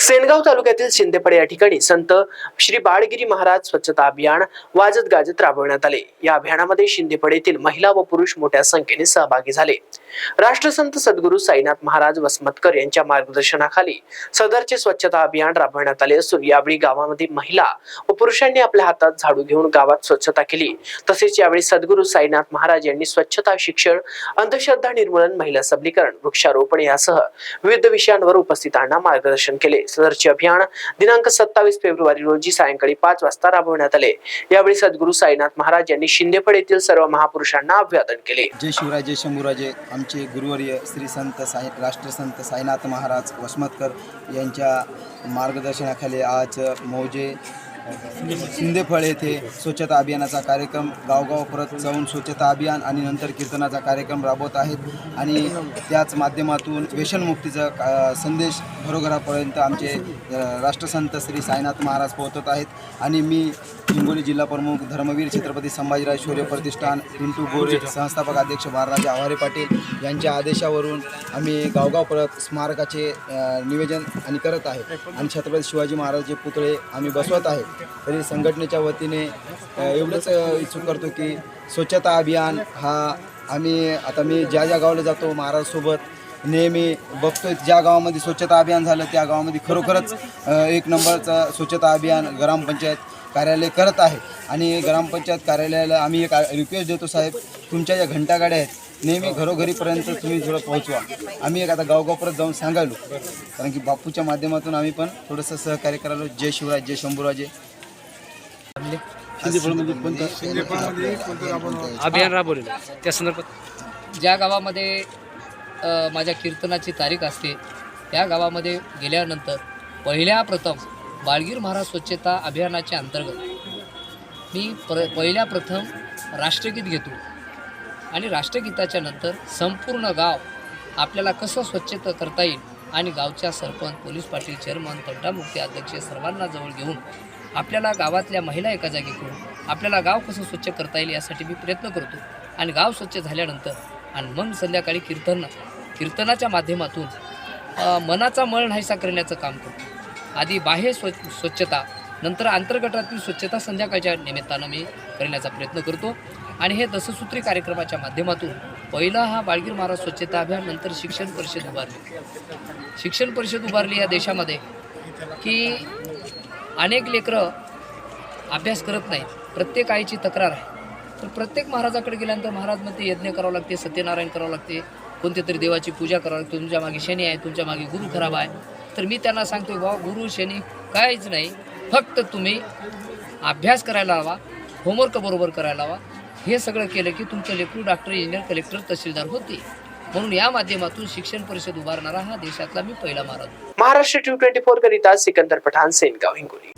सेनगाव तालुक्यातील शिंदेपडे या ठिकाणी संत श्री बाळगिरी महाराज स्वच्छता अभियान वाजत गाजत राबवण्यात आले. या अभियानामध्ये शिंदेपडेतील महिला व पुरुष मोठ्या संख्येने सहभागी झाले. राष्ट्रसंत सद्गुरू साईनाथ महाराज वसमतकर यांच्या मार्गदर्शनाखाली सदरचे स्वच्छता अभियान राबवण्यात आले असून यावेळी गावामध्ये महिला व पुरुषांनी आपल्या हातात झाडू घेऊन गावात स्वच्छता केली. तसेच यावेळी सद्गुरू साईनाथ महाराज यांनी स्वच्छता शिक्षण अंधश्रद्धा निर्मूलन महिला सबलीकरण वृक्षारोपण यासह विविध विषयांवर उपस्थितांना मार्गदर्शन केले. सदरचे अभियान दिनांक सत्तावीस फेब्रुवारी रोजी सायंकाळी पाच वाजता राबवण्यात आले. यावेळी सद्गुरू साईनाथ महाराज यांनी शिंदेफळ येथील सर्व महापुरुषांना अभिवादन केले. जय शिवराय जय शंभूराजे. आमचे गुरुवर्य श्री संत साई राष्ट्रसंत साईनाथ महाराज वसमतकर यांच्या मार्गदर्शनाखाली आज मौजे शिंदेफळ येथे स्वच्छता अभियानाचा कार्यक्रम गावगाव परत जाऊन स्वच्छता अभियान आणि नंतर कीर्तनाचा कार्यक्रम राबवत आहेत. आणि त्याच माध्यमातून व्यसनमुक्तीचा संदेश घरोघरापर्यंत आमचे राष्ट्रसंत श्री साईनाथ महाराज पोहोचत आहेत. आणि मी हिंगोली जिल्हा प्रमुख धर्मवीर छत्रपती संभाजीराज शौर्य प्रतिष्ठान पिंटू गोरे संस्थापक अध्यक्ष बाळराजे आव्हारे पाटील यांच्या आदेशावरून आम्ही गावगाव परत स्मारकाचे निवेदन आणि करत आहे. आणि छत्रपती शिवाजी महाराजचे पुतळे आम्ही बसवत आहे. तरी संघटनेच्या वतीने एवढंच इच्छुक करतो की स्वच्छता अभियान हा आम्ही आता मी ज्या ज्या गावाला जातो महाराजसोबत नेहमी बघतोय ज्या गावामध्ये स्वच्छता अभियान झालं त्या गावामध्ये खरोखरच एक नंबरचं स्वच्छता अभियान ग्रामपंचायत कार्यालय करत आहे. आणि ग्रामपंचायत कार्यालयाला आम्ही एक रिक्वेस्ट देतो साहेब तुमच्या ज्या घंटागाड्या आहेत नेहमी घरोघरीपर्यंत तुम्ही थोडं पोहोचवा. आम्ही एक आता गावगाव परत जाऊन सांगायलो. कारण की बापूच्या माध्यमातून आम्ही पण थोडंसं सहकार्य करायलो. जय शिवराज जय शंभूराजे. अभियान राबवलेलं त्या संदर्भात ज्या गावामध्ये माझ्या कीर्तनाची तारीख असते त्या गावामध्ये गेल्यानंतर पहिल्या प्रथम बाळगीर महाराज स्वच्छता अभियानाच्या अंतर्गत मी प्र पहिल्या प्रथम राष्ट्रगीत घेतो. आणि राष्ट्रगीताच्या नंतर संपूर्ण गाव आपल्याला कसं स्वच्छता करता येईल आणि गावच्या सरपंच पोलीस पाटील चेअरमन तंटामुक्ती अध्यक्ष सर्वांना जवळ घेऊन आपल्याला गावातल्या महिला एका जागी करून आपल्याला गाव कसं स्वच्छ करता येईल यासाठी मी प्रयत्न करतो. आणि गाव स्वच्छ झाल्यानंतर आणि मग संध्याकाळी कीर्तन कीर्तनाच्या माध्यमातून मनाचा मळ नाहीसा करण्याचं काम करतो. आधी बाह्य स्व स्वच्छता नंतर अंतर्गटातील स्वच्छता संध्याकाळच्या निमित्तानं मी करण्याचा प्रयत्न करतो. आणि हे दससूत्री कार्यक्रमाच्या माध्यमातून पहिला हा बाळगीर महाराज स्वच्छता अभियान नंतर शिक्षण परिषद उभारली. शिक्षण परिषद उभारली या देशामध्ये की अनेक लेकरं अभ्यास करत नाहीत. प्रत्येक आईची तक्रार आहे. तर प्रत्येक महाराजाकडे गेल्यानंतर महाराज म्हणते यज्ञ करावं लागते सत्यनारायण करावं लागते कोणत्या तरी देवाची पूजा करावं लागते तुमच्या मागे शनी आहे तुमच्या मागे गुरु खराब आहे. तर मी त्यांना सांगतो बाबा गुरु शनी काहीच नाही फक्त तुम्ही अभ्यास करायला हवा होमवर्क बरोबर करायला हवा. हे सगळं केलं की तुमचं लेकरू डॉक्टर इंजिनियर कलेक्टर तहसीलदार होते. म्हणून या माध्यमातून शिक्षण परिषद उभारणारा हा देशातला मी पहिला महाराज महाराष्ट्र टू ट्वेंटी फोर करिता सिकंदर पठाण सेनगाव हिंगोली.